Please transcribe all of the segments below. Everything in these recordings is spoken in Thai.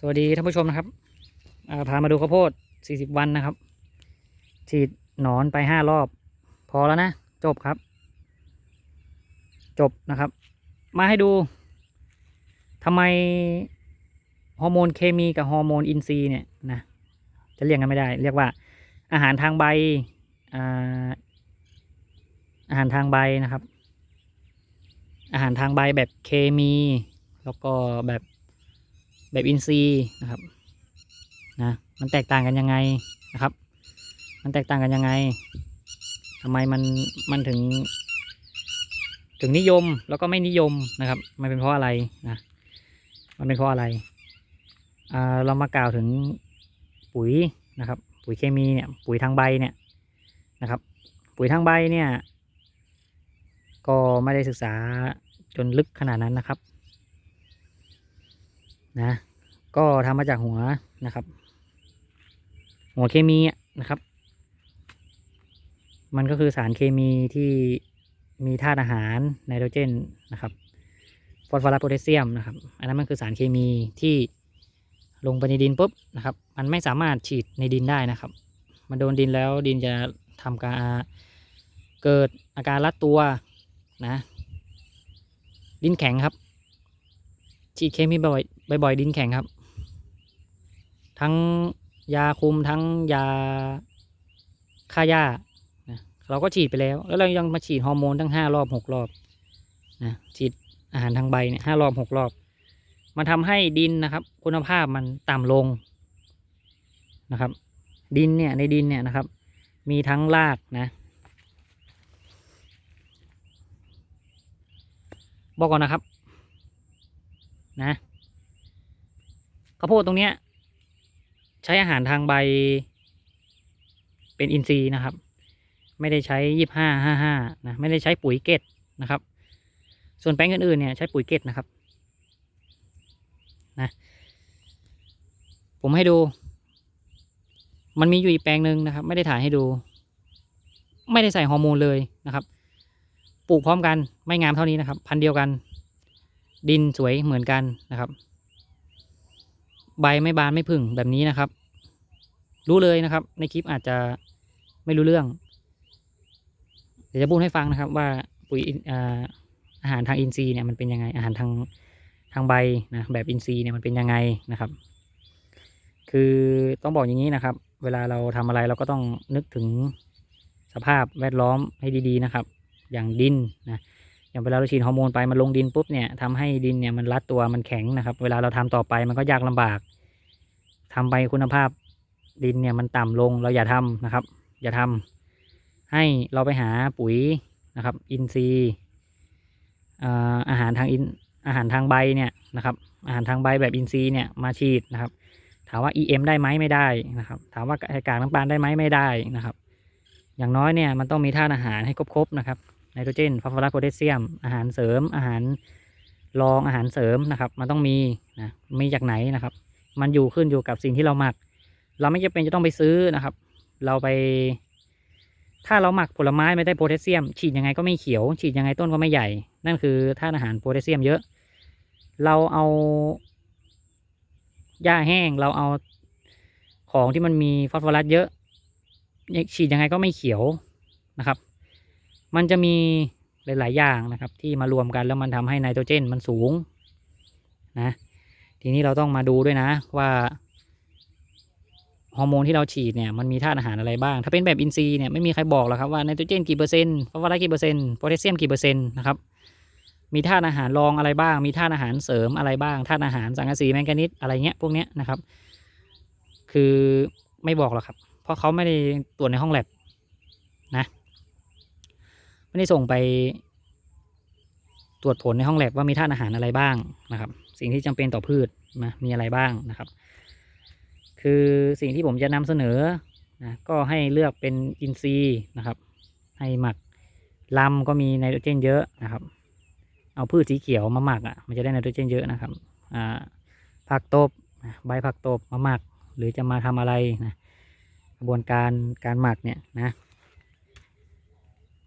สวัสดีท่านผู้ชมนะครับพามาดูข้าวโพด 40 วันนะครับ ฉีดหนอนไปห้ารอบ พอแล้วนะ จบครับ จบนะครับ มาให้ดูทำไมฮอร์โมนเคมีกับฮอร์โมนอินทรีย์เนี่ยนะจะเรียกกันไม่ได้ เรียกว่าอาหารทางใบอาอาหารทางใบนะครับ อาหารทางใบแบบเคมี แล้วก็แบบ แบบอินทรีนะครับนะมันแตกต่างกันยังไงนะครับ มันแตกต่างกันยังไงทำไมมันมันถึง ถึงนิยมแล้วก็ไม่นิยมนะครับ มันเป็นเพราะอะไรนะมันเป็นเพราะอะไรเรามากล่าวถึงปุ๋ยนะครับ ปุ๋ยเคมีเนี่ยปุ๋ยทางใบเนี่ยนะครับ ปุ๋ยทางใบเนี่ยก็ไม่ได้ศึกษาจนลึกขนาดนั้นนะครับ นะ ก็ทำมาจากหัวนะครับ หัวเคมีนะครับ มันก็คือสารเคมีที่มีธาตุอาหารไนโตรเจนนะครับฟอสฟอรัสโพแทสเซียมนะครับ อันนั้นมันคือสารเคมีที่ลงไปในดินปุ๊บนะครับ มันไม่สามารถฉีดในดินได้นะครับ มันโดนดินแล้วดินจะทำการเกิดอาการรัดตัวนะ ดินแข็งครับ ฉีดเคมีบ่อยบ่อยๆดินแข็งครับ ทั้งยาคุมทั้งยาฆ่าหญ้านะเราก็ฉีดไปแล้ว แล้วเรายังมาฉีดฮอร์โมนทั้งห้ารอบหกรอบนะฉีดอาหารทางใบเนี่ยห้ารอบหกรอบ มันทำให้ดินนะครับ คุณภาพมันต่ำลงนะครับ ดินเนี่ยในดินเนี่ยนะครับ มีทั้งรากนะบอกก่อนนะครับ นะข้าวโพดตรงเนี้ย ใช้อาหารทางใบ เป็นอินทรีย์นะครับ ไม่ได้ใช้ยี่ห้าห้าห้านะไม่ได้ใช้ปุ๋ยเกตนะครับ ส่วนแปลงอื่นๆเนี่ยใช้ปุ๋ยเกตนะครับนะผมให้ดู มันมีอยู่อีกแปลงหนึ่งนะครับ ไม่ได้ถ่ายให้ดู ไม่ได้ใส่ฮอร์โมนเลยนะครับ ปลูกพร้อมกันไม่งามเท่านี้นะครับ พันเดียวกัน ดินสวยเหมือนกันนะครับ ใบไม่บานไม่ผึ่งแบบนี้นะครับ รู้เลยนะครับ ในคลิปอาจจะไม่รู้เรื่อง เดี๋ยวจะพูดให้ฟังนะครับ ว่าปุ๋ยอาหารทางอินทรีย์เนี่ยมันเป็นยังไง อาหารทางทางใบนะแบบอินทรีย์เนี่ยมันเป็นยังไงนะครับ คือต้องบอกอย่างนี้นะครับ เวลาเราทำอะไรเราก็ต้องนึกถึงสภาพแวดล้อมให้ดีๆนะครับ อย่างดินนะอย่างเวลาเราฉีดฮอร์โมนไปมันลงดินปุ๊บเนี่ยทำให้ดินเนี่ยมันรัดตัวมันแข็งนะครับ เวลาเราทำต่อไปมันก็ยากลำบากทำไปคุณภาพ ดินเนี่ยมันต่ำลงเราอย่าทำนะครับ อย่าทำให้เราไปหาปุ๋ยนะครับ อินทรีย์อาอาหารทางอินอาหารทางใบเนี่ยนะครับ อาหารทางใบแบบอินทรีย์เนี่ยมาฉีดนะครับ ถามว่า EM ได้ไหมไม่ได้นะครับ ถามว่ากากน้ำตาลได้ไหมไม่ได้นะครับ อย่างน้อยเนี่ยมันต้องมีธาตุอาหารให้ครบๆนะครับไนโตรเจนฟอสฟอรัสโพแทสเซียม อาหารเสริม อาหารรองอาหารเสริมนะครับ มันต้องมีนะมีจากไหนนะครับ มันอยู่ขึ้นอยู่กับสิ่งที่เราหมัก เราไม่จำเป็นจะต้องไปซื้อนะครับ เราไป ถ้าเราหมักผลไม้ไม่ได้โพแทสเซียม ฉีดยังไงก็ไม่เขียว ฉีดยังไงต้นก็ไม่ใหญ่ นั่นคือธาตุอาหารโพแทสเซียมเยอะ เราเอาหญ้าแห้งเราเอาของที่มันมีฟอสฟอรัสเยอะฉีดยังไงก็ไม่เขียวนะครับ มันจะมีหลาย ๆ อย่างนะครับ ที่มารวมกันแล้วมันทำให้ไนโตรเจนมันสูงนะ ทีนี้เราต้องมาดูด้วยนะว่า ฮอร์โมนที่เราฉีดเนี่ยมันมีธาตุอาหารอะไรบ้าง ถ้าเป็นแบบอินทรีย์เนี่ยไม่มีใครบอกหรอกครับว่าไนโตรเจนกี่เปอร์เซ็นต์ฟอสฟอรัสกี่เปอร์เซ็นต์โพแทสเซียมกี่เปอร์เซ็นต์นะครับมีธาตุอาหารรองอะไรบ้าง มีธาตุอาหารเสริมอะไรบ้างธาตุอาหารสังกะสีแมงกานีสอะไรเงี้ยพวกเนี้ยนะครับ คือไม่บอกหรอกครับ เพราะเขาไม่ได้ตรวจในห้องแลบนะไม่ได้ส่งไปตรวจผลในห้องแลบว่ามีธาตุอาหารอะไรบ้างนะครับ สิ่งที่จำเป็นต่อพืชนะมีอะไรบ้างนะครับ คือสิ่งที่ผมจะนำเสนอนะก็ให้เลือกเป็นอินทรีย์นะครับ ให้หมักลำก็มีไนโตรเจนเยอะนะครับ เอาพืชสีเขียวมาหมักอะมันจะได้ไนโตรเจนเยอะนะครับอ่าผักตบใบผักตบมาหมัก หรือจะมาทำอะไรนะกระบวนการการหมักเนี่ยนะ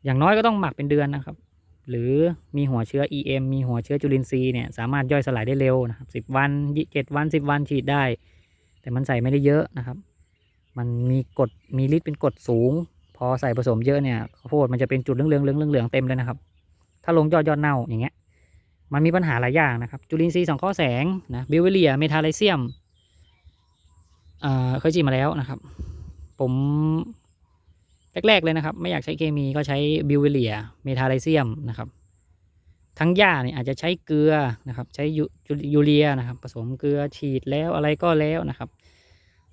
อย่างน้อยก็ต้องหมักเป็นเดือนนะครับ หรือมีหัวเชื้อ EM มีหัวเชื้อจุลินทรีย์เนี่ยสามารถย่อยสลายได้เร็วนะครับสิบวันเจ็ดวันสิบวันฉีดได้ แต่มันใส่ไม่ได้เยอะนะครับ มันมีกดมีฤทธิ์เป็นกดสูง พอใส่ผสมเยอะเนี่ยข้าวโพดมันจะเป็นจุดเหลืองๆเหลืองเหลืองเต็มเลยนะครับ ถ้าลงยอดยอดเน่าอย่างเงี้ย มันมีปัญหาหลายอย่างนะครับ จุลินทรีย์สังเคราะห์แสงนะบิวเวเลียเมทาไลเซียมเอ่อเคยฉีมาแล้วนะครับ ผมแรกๆเลยนะครับ ไม่อยากใช้เคมีก็ใช้บิวเวเลียเมทาไลเซียมนะครับ ทั้งหญ้าเนี่ยอาจจะใช้เกลือนะครับ ใช้ยูยูเรียนะครับ ผสมเกลือฉีดแล้วอะไรก็แล้วนะครับ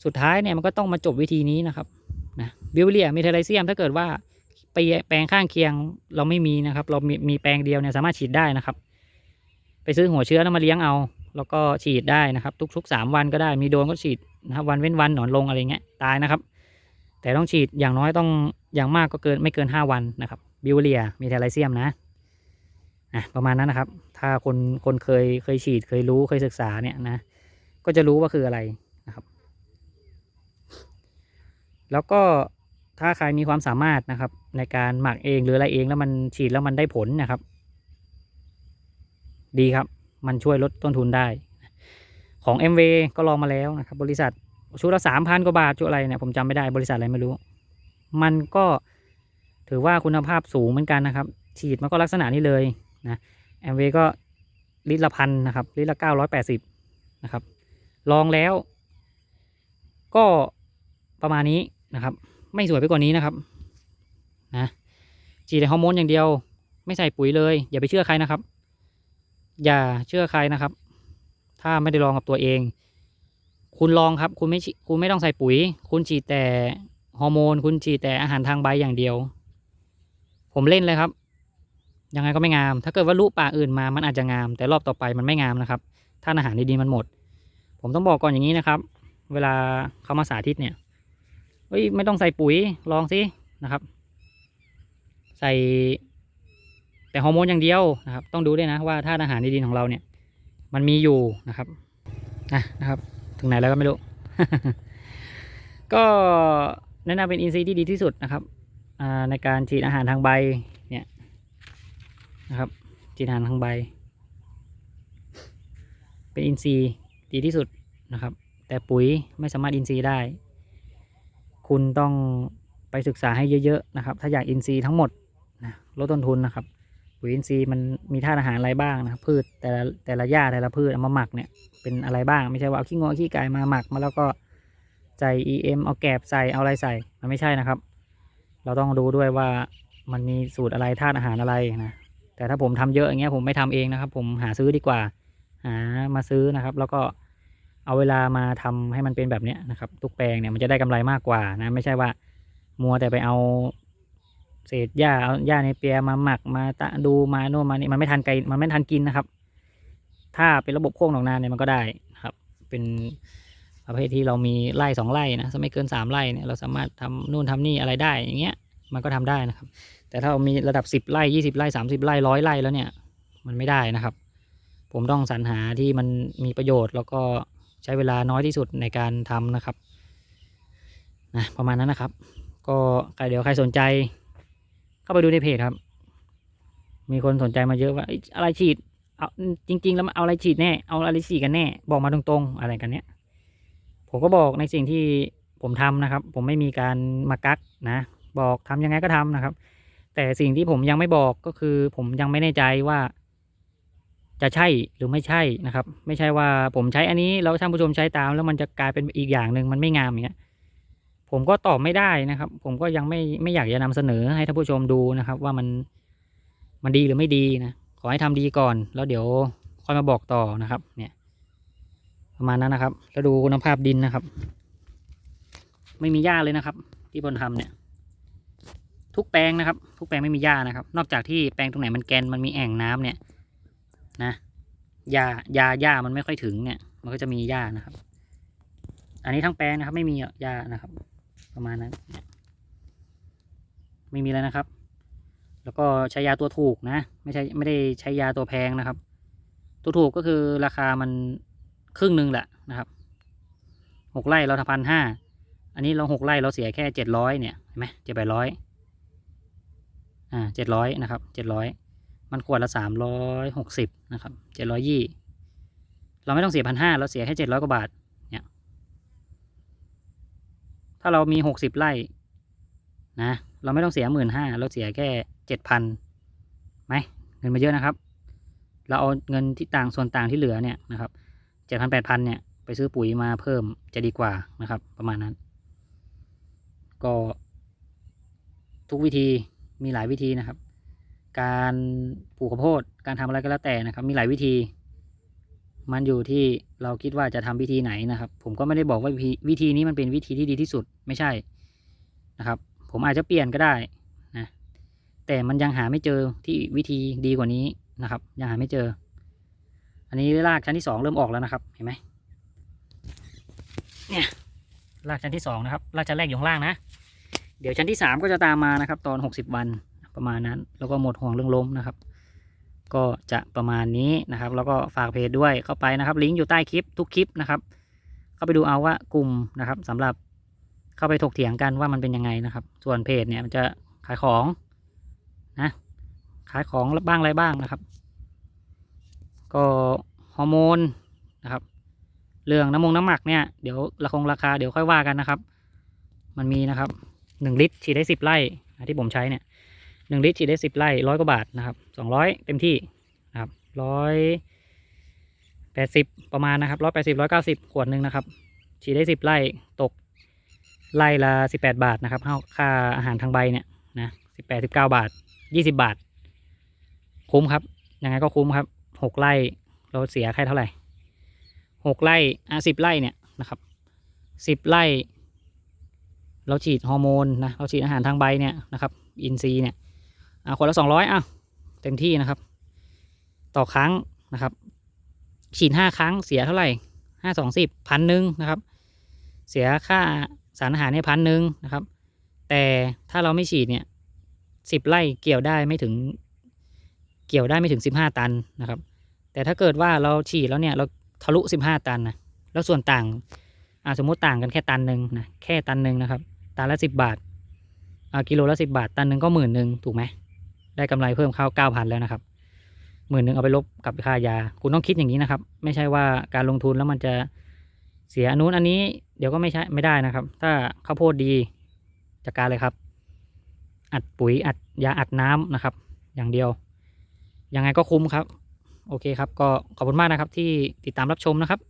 สุดท้ายเนี่ยมันก็ต้องมาจบวิธีนี้นะครับนะบิวเวเลียเทไลเซียมถ้าเกิดว่าไปแปลงข้างเคียงเราไม่มีนะครับ เรามีมีแปลงเดียวเนี่ยสามารถฉีดได้นะครับ ไปซื้อหัวเชื้อแล้วมาเลี้ยงเอา แล้วก็ฉีดได้นะครับ ทุกๆสามวันก็ได้มีโดนก็ฉีดนะครับ วันเว้นวันหนอนลงอะไรเงี้ยตายนะครับ แต่ต้องฉีดอย่างน้อยต้องอย่างมากก็เกินไม่เกินห้าวันนะครับบิวเลียมีเทไลเซียมนะ อะประมาณนั้นนะครับ ถ้าคนคนเคยเคยฉีดเคยรู้เคยศึกษาเนี่ยนะ ก็จะรู้ว่าคืออะไรนะครับ แล้วก็ถ้าใครมีความสามารถนะครับ ในการหมักเองหรืออะไรเองแล้วมันฉีดแล้วมันได้ผลนะครับ ดีครับ มันช่วยลดต้นทุนได้ ของ MV ก็ลองมาแล้วนะครับ บริษัทชุดละสามพันกว่าบาทชุดอะไรเนี่ยผมจำไม่ได้บริษัทอะไรไม่รู้ มันก็ถือว่าคุณภาพสูงเหมือนกันนะครับ ฉีดมันก็ลักษณะนี้เลย นะ MV ก็ลิตรละพันนะครับลิตรละเก้าร้อยแปดสิบนะครับ ลองแล้ว ก็ประมาณนี้นะครับ ไม่สวยไปกว่านี้นะครับนะฉีดแต่ฮอร์โมนอย่างเดียว ไม่ใส่ปุ๋ยเลย อย่าไปเชื่อใครนะครับ อย่าเชื่อใครนะครับ ถ้าไม่ได้ลองกับตัวเอง คุณลองครับ คุณไม่คุณไม่ต้องใส่ปุ๋ย คุณฉีดแต่ฮอร์โมน คุณฉีดแต่อาหารทางใบอย่างเดียว ผมเล่นเลยครับ ยังไงก็ไม่งาม ถ้าเกิดว่าลูกป่าอื่นมามันอาจจะงาม แต่รอบต่อไปมันไม่งามนะครับถ้าอาหารดีๆมันหมด ผมต้องบอกก่อนอย่างนี้นะครับ เวลาเขามาสาธิตเนี่ยเฮ้ยไม่ต้องใส่ปุ๋ยลองสินะครับ ใส่แต่ฮอร์โมนอย่างเดียวนะครับ ต้องดูด้วยนะว่าธาตุอาหารในดินของเราเนี่ย มันมีอยู่นะครับนะนะครับ ถึงไหนแล้วก็ไม่รู้ ก็แนะนำเป็นอินทรีย์ที่ดีที่สุดนะครับอ่าในการฉีดอาหารทางใบ นะครับฉีดอาหารทางใบ เป็นอินทรีย์ดีที่สุดนะครับ แต่ปุ๋ยไม่สามารถอินทรีย์ได้ คุณต้องไปศึกษาให้เยอะๆนะครับ ถ้าอยากอินทรีย์ทั้งหมดนะลดต้นทุนนะครับ ปุ๋ยอินทรีย์มันมีธาตุอาหารอะไรบ้างนะครับพืชแต่ละแต่ละหญ้าแต่ละพืชเอามาหมักเนี่ยเป็นอะไรบ้าง ไม่ใช่ว่าเอาขี้งอขี้ไก่มาหมักมาแล้วก็ใส่ EM เอาแกบใส่เอาอะไรใส่มันไม่ใช่นะครับ เราต้องดูด้วยว่ามันมีสูตรอะไรธาตุอาหารอะไรนะ แต่ถ้าผมทำเยอะอย่างเงี้ยผมไม่ทำเองนะครับ ผมหาซื้อดีกว่า หามาซื้อนะครับ แล้วก็เอาเวลามาทำให้มันเป็นแบบเนี้ยนะครับ ทุกแปลงเนี่ยมันจะได้กำไรมากกว่านะ ไม่ใช่ว่ามัวแต่ไปเอาเศษหญ้าเอาหญ้าในเปียมาหมักมาตะดูมาโน่นมานี่มันไม่ทันไกลมันไม่ทันกินนะครับ ถ้าเป็นระบบโค้งหนองนาเนี่ยมันก็ได้ครับ เป็นประเภทที่เรามีไร่สองไร่นะไม่เกินสามไร่เนี่ยเราสามารถทำนู่นทำนี่อะไรได้อย่างเงี้ยมันก็ทำได้นะครับ แต่ถ้ามีระดับสิบไร่ยี่สิบไร่สามสิบไร่ร้อยไร่แล้วเนี่ย มันไม่ได้นะครับ ผมต้องสรรหาที่มันมีประโยชน์ แล้วก็ใช้เวลาน้อยที่สุดในการทำนะครับนะประมาณนั้นนะครับ ก็ใครเดี๋ยวใครสนใจ เข้าไปดูในเพจครับ มีคนสนใจมาเยอะว่าอะไรฉีดเอาจริง ๆ แล้วเอาอะไรฉีดแน่เอาอะไรฉีดกันแน่ บอกมาตรงๆ อะไรกันเนี้ยผมก็บอกในสิ่งที่ผมทำนะครับ ผมไม่มีการมากักนะ บอกทำยังไงก็ทำนะครับ แต่สิ่งที่ผมยังไม่บอกก็คือผมยังไม่แน่ใจว่า จะใช่หรือไม่ใช่นะครับ ไม่ใช่ว่าผมใช้อันนี้แล้วท่านผู้ชมใช้ตาม แล้วมันจะกลายเป็นอีกอย่างหนึ่งมันไม่งามอย่างเงี้ยผมก็ตอบไม่ได้นะครับ ผมก็ยังไม่ไม่อยากจะนำเสนอให้ท่านผู้ชมดูนะครับ ว่ามันมันดีหรือไม่ดีนะขอให้ทำดีก่อน แล้วเดี๋ยวค่อยมาบอกต่อนะครับ เนี่ย ประมาณนั้นนะครับ แล้วดูคุณภาพดินนะครับ ไม่มีหญ้าเลยนะครับ ที่บนทำเนี่ย ทุกแปลงนะครับ ทุกแปลงไม่มีหญ้านะครับ นอกจากที่แปลงตรงไหนมันแกนมันมีแอ่งน้ำเนี่ยนะหญ้าหญ้าหญ้ามันไม่ค่อยถึงเนี่ย มันก็จะมีหญ้านะครับ อันนี้ทั้งแปลงนะครับ ไม่มีหญ้านะครับ ประมาณนั้นไม่มีแล้วนะครับ แล้วก็ใช้ยาตัวถูกนะ ไม่ใช่ไม่ได้ใช้ยาตัวแพงนะครับ ตัวถูกก็คือราคามันครึ่งหนึ่งแหละนะครับหกไร่เราทพันห้าอันนี้เราหกไร่เราเสียแค่เจ็ดร้อยเนี่ยเห็นไหมเจ็ดแปดร้อย อ่าเจ็ดร้อยนะครับเจ็ดร้อยมันขวดละสามร้อยหกสิบนะครับเจ็ดร้อยยี่เราไม่ต้องเสียพันห้าเราเสียแค่เจ็ดร้อยกว่าบาทเนี่ยถ้าเรามีหกสิบไร่นะเราไม่ต้องเสียหมื่นห้าเราเสียแค่เจ็ดพันไหมเงินมาเยอะนะครับ เราเอาเงินที่ต่างส่วนต่างที่เหลือเนี่ยนะครับเจ็ดพันแปดพันเนี่ยไปซื้อปุ๋ยมาเพิ่มจะดีกว่านะครับ ประมาณนั้น ก็ทุกวิธี มีหลายวิธีนะครับ การปลูกข้าวโพดการทำอะไรก็แล้วแต่นะครับ มีหลายวิธี มันอยู่ที่เราคิดว่าจะทำวิธีไหนนะครับ ผมก็ไม่ได้บอกว่าวิธีวิธีนี้มันเป็นวิธีที่ดีที่สุดไม่ใช่นะครับ ผมอาจจะเปลี่ยนก็ได้นะแต่มันยังหาไม่เจอที่วิธีดีกว่านี้นะครับ ยังหาไม่เจอ อันนี้รากชั้นที่สองเริ่มออกแล้วนะครับ เห็นไหมเนี่ยรากชั้นที่สองนะครับรากชั้นแรกอยู่ข้างล่างนะ เดี๋ยวชั้นที่สามก็จะตามมานะครับ ตอนหกสิบวันประมาณนั้น แล้วก็หมดห่วงเรื่องล้มนะครับ ก็จะประมาณนี้นะครับ แล้วก็ฝากเพจด้วยเข้าไปนะครับ ลิงก์อยู่ใต้คลิปทุกคลิปนะครับ เข้าไปดูเอาว่ากลุ่มนะครับสำหรับเข้าไปถกเถียงกันว่ามันเป็นยังไงนะครับ ส่วนเพจเนี่ยมันจะขายของนะขายของบ้างอะไรบ้างนะครับ ก็ฮอร์โมนนะครับ เรื่องน้ำมงน้ำหมักเนี่ยเดี๋ยวราคงราคาเดี๋ยวค่อยว่ากันนะครับ มันมีนะครับ หนึ่งลิตรฉีดได้สิบไร่ที่ผมใช้เนี่ยหนึ่งลิตรฉีดได้สิบไร่ร้อยกว่าบาทนะครับสองร้อยเต็มที่นะครับร้อยแปดสิบประมาณนะครับร้อยแปดสิบร้อยเก้าสิบขวดหนึ่งนะครับฉีดได้สิบไร่ตกไร่ละสิบแปดบาทนะครับค่าค่าอาหารทางใบเนี่ยนะสิบแปดสิบเก้าบาทยี่สิบาท คุ้มครับยังไงก็คุ้มครับหกไร่เราเสียแค่เท่าไหร่หกไร่อะสิบไร่เนี่ยนะครับสิบไร่ เราฉีดฮอร์โมนนะเราฉีดอาหารทางใบเนี่ยนะครับอินทรีเนี่ยอ่าคนละสองร้อยอะเต็มที่นะครับ ต่อครั้งนะครับ ฉีดห้าครั้งเสียเท่าไหร่ห้าสองสิบพันหนึ่งนะครับ เสียค่าสารอาหารเนี่ยพันหนึ่งนะครับ แต่ถ้าเราไม่ฉีดเนี่ยสิบไร่เกี่ยวได้ไม่ถึง เกี่ยวได้ไม่ถึงสิบห้าตันนะครับ แต่ถ้าเกิดว่าเราฉีดแล้วเนี่ยเราทะลุสิบห้าตันนะแล้วส่วนต่างอ่าสมมติต่างกันแค่ตันหนึ่งนะแค่ตันหนึ่งนะครับ ตันละสิบบาทอ่ากิโลละสิบาท ตันหนึ่งก็หมื่นหนึ่งถูกไหม ได้กำไรเพิ่มเข้าเก้าพันแล้วนะครับหมื่นหนึ่งเอาไปลบกับค่ายา คุณต้องคิดอย่างนี้นะครับ ไม่ใช่ว่าการลงทุนแล้วมันจะเสียอันนู้นอันนี้เดี๋ยวก็ไม่ใช่ไม่ได้นะครับ ถ้าข้าวโพดดีจัดการเลยครับ อัดปุ๋ยอัดยาอัดน้ำนะครับ อย่างเดียว ยังไงก็คุ้มครับ โอเคครับ ก็ขอบคุณมากนะครับที่ติดตามรับชมนะครับ